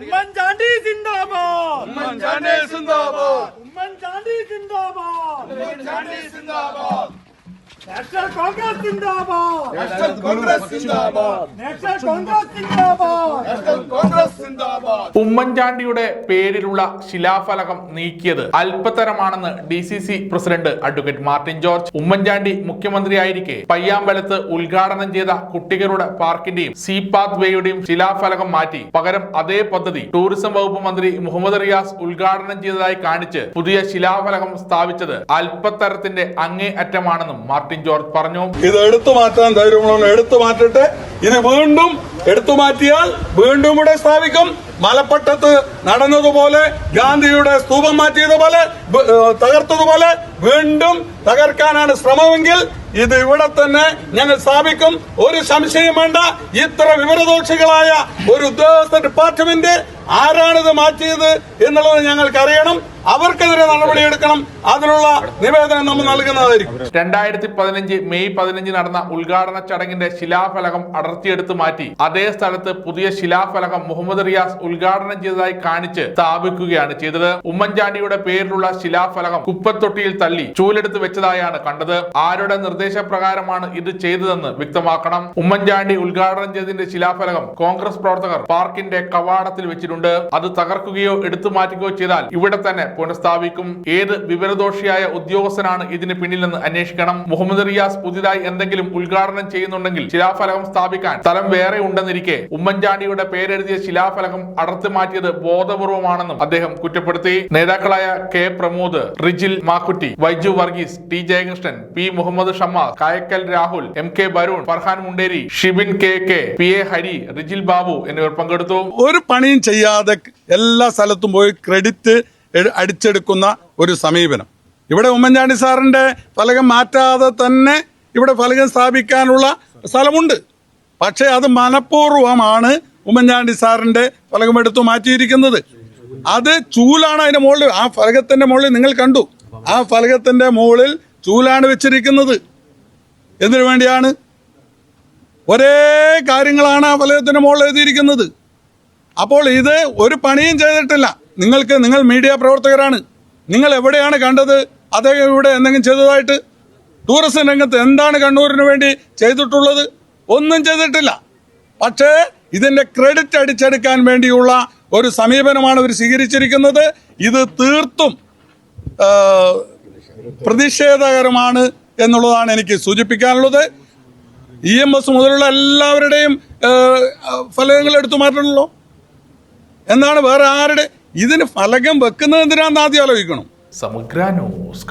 ഉമ്മൻചാണ്ടി സിന്ദാബാദ് ഉമ്മൻചാണ്ടി സിന്ദാബാദ് ഉമ്മൻചാണ്ടി സിന്ദാബാദ് ഉമ്മൻചാണ്ടി സിന്ദാബാദ് നാഷണൽ കോൺഗ്രസ് സിന്ദാബാദ് നാഷണൽ കോൺഗ്രസ് സിന്ദാബാദ് നാഷണൽ കോൺഗ്രസ് സിന്ദാബാദ് നാഷണൽ കോൺഗ്രസ് സിന്ദാബാദ് ഉമ്മൻചാണ്ടിയുടെ പേരിലുള്ള ശിലാഫലകം നീക്കിയത് അല്പതരമാണെന്ന് D C C president advocate Martin George. Oommen Chandy മുഖ്യമന്ത്രിയായിരിക്കെ പയ്യാമ്പലത്ത് ഉദ്ഘാടനം ചെയ്ത കുട്ടികളുടെ പാർക്കിന്റെയും സി സീപാത്ത് വേയുടെയും ശിലാഫലകം മാറ്റി. പകരം അതേ പദ്ധതി ടൂറിസം വകുപ്പ് മന്ത്രി മുഹമ്മദ് റിയാസ് ഉദ്ഘാടനം ചെയ്തതായി കാണിച്ച് പുതിയ ശിലാഫലകം സ്ഥാപിച്ചത് അല്പത്തരത്തിന്റെ അങ്ങേ അറ്റമാണെന്നും മാർട്ടിൻ ജോർജ് പറഞ്ഞു? ഇത് എടുത്തു മാറ്റാൻ ധൈര്യമുള്ള എടുത്തു മാറ്റട്ടെ. ഇത് വീണ്ടും എടുത്തു മാറ്റിയാൽ വീണ്ടും ഇവിടെ സ്ഥാപിക്കും. മലപ്പട്ടത്ത് നടന്നതുപോലെ ഗാന്ധിയുടെ സ്തൂപം മാറ്റിയതുപോലെ തകർത്തതുപോലെ വീണ്ടും തകർക്കാനാണ് ശ്രമമെങ്കിൽ ഇത് ഇവിടെ തന്നെ ഞങ്ങൾ സ്ഥാപിക്കും. ഒരു സംശയം വേണ്ട. ഇത്ര വിവരദോഷികളായ ഒരു ഉദ്യോഗസ്ഥ ഡിപ്പാർട്ട്മെന്റ് ആരാണിത് മാറ്റിയത് എന്നുള്ളത് ഞങ്ങൾക്ക് അറിയണം അവർക്കെതിരെ നടപടിയെടുക്കണം. അതിനുള്ള നിവേദനം നമ്മൾ നൽകുന്നതായിരിക്കും. രണ്ടായിരത്തി പതിനഞ്ച് മെയ് പതിനഞ്ച് നടന്ന ഉദ്ഘാടന ചടങ്ങിന്റെ ശിലാഫലകം അടർത്തിയെടുത്ത് മാറ്റി. അതേ സ്ഥലത്ത് പുതിയ ശിലാഫലകം മുഹമ്മദ് റിയാസ് ഉദ്ഘാടനം ചെയ്തതായി കാണിച്ച് സ്ഥാപിക്കുകയാണ് ചെയ്തത്. ഉമ്മൻചാണ്ടിയുടെ പേരിലുള്ള ശിലാഫലകം കുപ്പത്തൊട്ടിയിൽ തള്ളി ചൂലെടുത്ത് വെച്ചതായാണ് കണ്ടത്. ആരുടെ നിർദ്ദേശപ്രകാരമാണ് ഇത് ചെയ്തതെന്ന് വ്യക്തമാക്കണം. ഉമ്മൻചാണ്ടി ഉദ്ഘാടനം ചെയ്തതിന്റെ ശിലാഫലകം കോൺഗ്രസ് പ്രവർത്തകർ പാർക്കിന്റെ കവാടത്തിൽ വെച്ചിട്ടുണ്ട്. അത് തകർക്കുകയോ എടുത്തു മാറ്റുകയോ ചെയ്താൽ ഇവിടെ തന്നെ പുനഃസ്ഥാപിക്കും. ഏത് വിവരദോഷിയായ ഉദ്യോഗസ്ഥനാണ് ഇതിന് പിന്നിലെന്ന് അന്വേഷിക്കണം. മുഹമ്മദ് റിയാസ് പുതിയതായി എന്തെങ്കിലും ഉദ്ഘാടനം ചെയ്യുന്നുണ്ടെങ്കിൽ ശിലാഫലകം സ്ഥാപിക്കാൻ സ്ഥലം വേറെ ഉണ്ടെന്നിരിക്കെ ഉമ്മൻചാണ്ടിയുടെ പേരെഴുതിയ ശിലാഫലകം അടർത്തി മാറ്റിയത് ബോധപൂർവമാണെന്നും അദ്ദേഹം കുറ്റപ്പെടുത്തി. നേതാക്കളായ K Pramod Rijil Makkutty Vaiju Varghese T Jayakrishnan P Muhammad Shammas Kayakkal Rahul M K Barun Farhan Munderi Shibin K K P A Hari Rijil Babu എന്നിവർ പങ്കെടുത്തു. ഒരു പണിയും ചെയ്യാതെ എല്ലാ സ്ഥലത്തും പോയി ക്രെഡിറ്റ് അടിച്ചെടുക്കുന്ന ഒരു സമീപനം. ഇവിടെ ഉമ്മൻചാണ്ടി സാറിന്റെ ഫലകം മാറ്റാതെ തന്നെ ഇവിടെ ഫലകം സ്ഥാപിക്കാനുള്ള സ്ഥലമുണ്ട്. പക്ഷേ അത് മനഃപൂർവമാണ് ഉമ്മൻചാണ്ടി സാറിന്റെ ഫലകം എടുത്തു മാറ്റിയിരിക്കുന്നത്. അത് ചൂലാണ് അതിന്റെ മുകളിൽ. ആ ഫലകത്തിന്റെ മുകളിൽ നിങ്ങൾ കണ്ടു. ആ ഫലകത്തിന്റെ മുകളിൽ ചൂലാണ് വെച്ചിരിക്കുന്നത്. എന്തിനു വേണ്ടിയാണ്? ഒരേ കാര്യങ്ങളാണ് ആ ഫലകത്തിന്റെ മുകളിൽ എഴുതിയിരിക്കുന്നത്. അപ്പോൾ ഇത് ഒരു പണിയും ചെയ്തിട്ടില്ല. നിങ്ങൾക്ക് നിങ്ങൾ മീഡിയ പ്രവർത്തകരാണ്. നിങ്ങൾ എവിടെയാണ് കണ്ടത്? അദ്ദേഹം ഇവിടെ എന്തെങ്കിലും ചെയ്തതായിട്ട്? ടൂറിസം രംഗത്ത് എന്താണ് കണ്ണൂരിന് വേണ്ടി ചെയ്തിട്ടുള്ളത്? ഒന്നും ചെയ്തിട്ടില്ല. പക്ഷേ ഇതിന്റെ ക്രെഡിറ്റ് അടിച്ചെടുക്കാൻ വേണ്ടിയുള്ള ഒരു സമീപനമാണ് ഇവർ സ്വീകരിച്ചിരിക്കുന്നത്. ഇത് തീർത്തും പ്രതിഷേധകരമാണ് എന്നുള്ളതാണ് എനിക്ക് സൂചിപ്പിക്കാനുള്ളത്. ഇ എം എസ് മുതലുള്ള എല്ലാവരുടെയും ഫലകങ്ങൾ എടുത്തു മാറ്റണമല്ലോ. എന്നാണ് വേറെ ആരുടെ ഇതിന് ഫലകം വെക്കുന്നത് എന്തിനാന്ന് ആദ്യം ആലോചിക്കണം. സമഗ്ര ന്യൂസ്